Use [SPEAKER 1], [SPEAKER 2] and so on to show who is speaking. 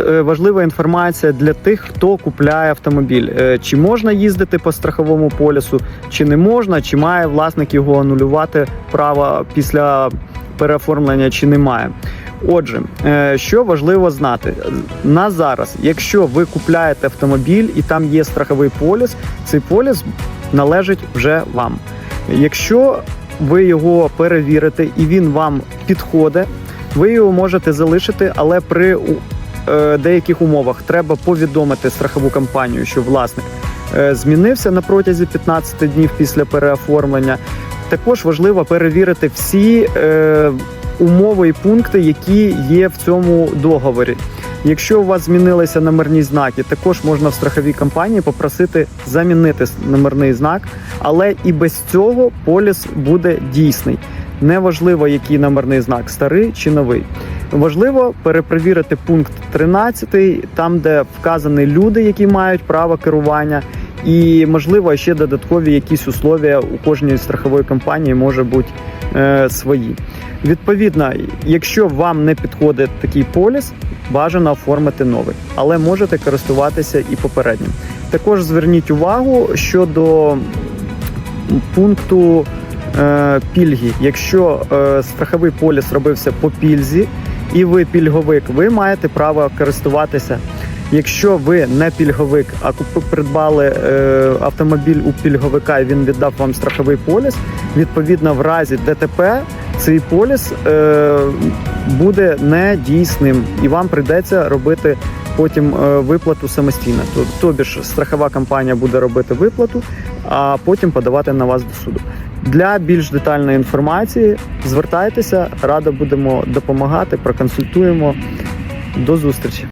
[SPEAKER 1] Е, Важлива інформація для тих, хто купляє автомобіль. Е, Чи можна їздити по страховому полісу, чи не можна, чи має власник його анулювати право після переоформлення, чи немає. Отже, е, що важливо знати на зараз, якщо ви купляєте автомобіль і там є страховий поліс, цей поліс належить вже вам. Якщо ви його перевірите і він вам підходить, ви його можете залишити, але при е, деяких умовах треба повідомити страхову компанію, що власник е, змінився на протязі 15 днів після переоформлення. Також важливо перевірити всі е, умови і пункти, які є в цьому договорі. Якщо у вас змінилися номерні знаки, також можна в страховій компанії попросити замінити номерний знак, але і без цього поліс буде дійсний. Неважливо, який номерний знак старий чи новий. Важливо перепровірити пункт 13, там де вказані люди, які мають право керування, і можливо ще додаткові якісь условия у кожній страхової компанії може бути е, свої. Відповідно, якщо вам не підходить такий поліс, бажано оформити новий, але можете користуватися і попереднім. Також зверніть увагу щодо пункту е, пільги. Якщо е, страховий поліс робився по пільзі, і ви пільговик, ви маєте право користуватися. Якщо ви не пільговик, а придбали е, автомобіль у пільговика, і він віддав вам страховий поліс, відповідно, в разі ДТП цей поліс е, буде недійсним, і вам прийдеться робити потім е, виплату самостійно. То- Тобі ж страхова компанія буде робити виплату, а потім подавати на вас до суду. Для більш детальної інформації звертайтеся, радо будемо допомагати, проконсультуємо. До зустрічі.